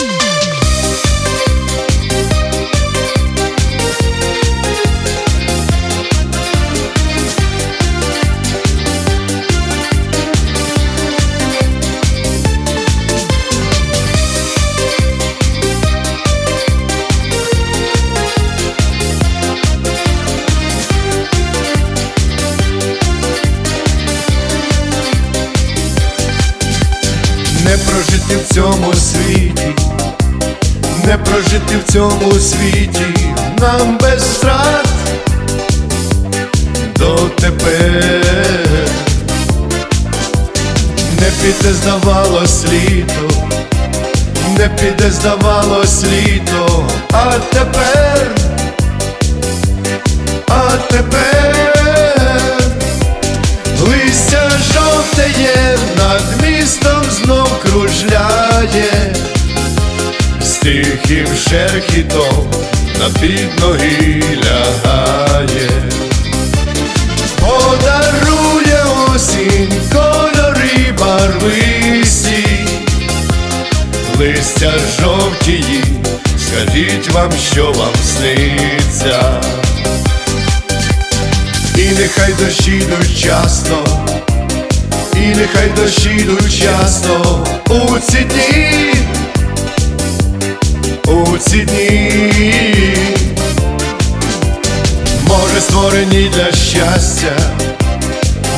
Не прожити в цьому світі, не прожити в цьому світі. Нам без втрат дотепер не піде, здавалось літо, не піде, здавалось літо, а тепер, тихим шерхітом на підноги лягає, подарує осінь кольори барвисті, листя жовтії, скажіть вам, що вам сниться. І нехай дощі йдуть часто, і нехай дощі йдуть часто у ці дні, у ці дні, може створені для щастя,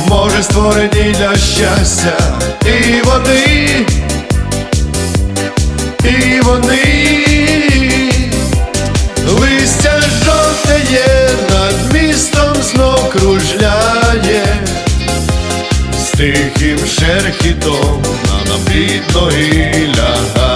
може створені для щастя, і вони, і вони. Листя жовтеє над містом знов кружляє, з тихим шерхітом на напідноги лягає,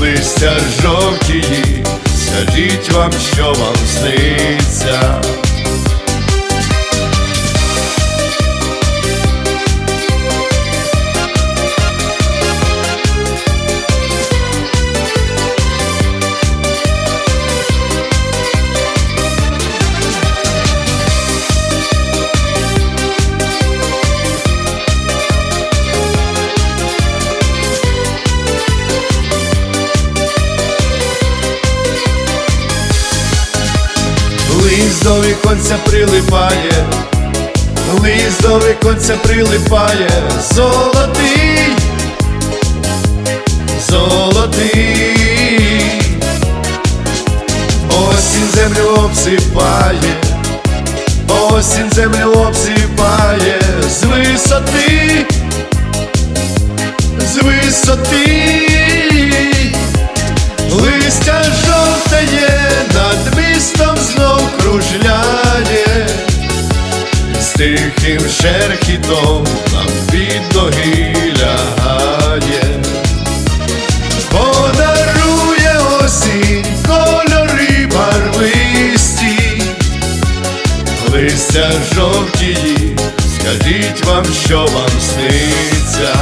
листя жовтії, скажіть вам, що вам сниться. Віконця прилипає, лист до віконця прилипає, золотий, золотий, осінь землю обсипає, осінь землю обсипає. З висоти, з висоти. Шерхітом нам під ноги подарує осінь кольори барвисті, листя жовтії, скажіть вам, що вам сниться,